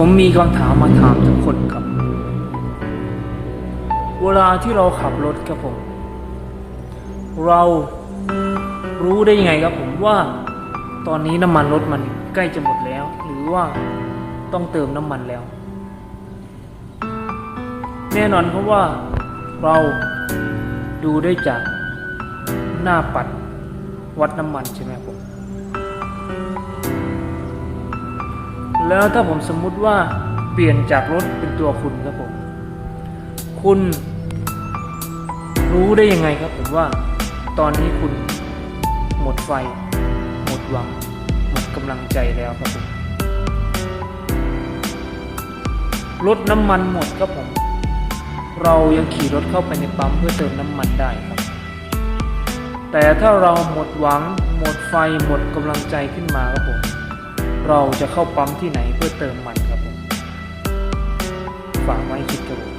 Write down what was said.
ผมมีคำถามมาถามทุกคนครับ เวลาที่เราขับรถครับผม เรารู้ได้ยังไงครับผมว่าตอนนี้น้ำมันรถมันใกล้จะหมดแล้ว หรือว่าต้องเติมน้ำมันแล้ว แน่นอนเพราะว่าเราดูได้จากหน้าปัดวัดน้ำมันใช่ไหมครับผม แล้วถ้าผมสมมุติว่าเปลี่ยนจากรถเป็นตัวคุณครับผม คุณรู้ได้ยังไงครับผมว่า ตอนนี้คุณหมดไฟ หมดหวัง หมดกำลังใจแล้วครับผมรถน้ำมันหมดครับผม เรายังขี่รถเข้าไปในปั๊มเพื่อเติมน้ำมันได้ครับ แต่ถ้าเราหมดหวัง หมดไฟหมดกำลังใจขึ้นมาครับผม เราจะเข้าปั๊มที่ไหนเพื่อเติมมันครับผมฝากไว้คิดกับผม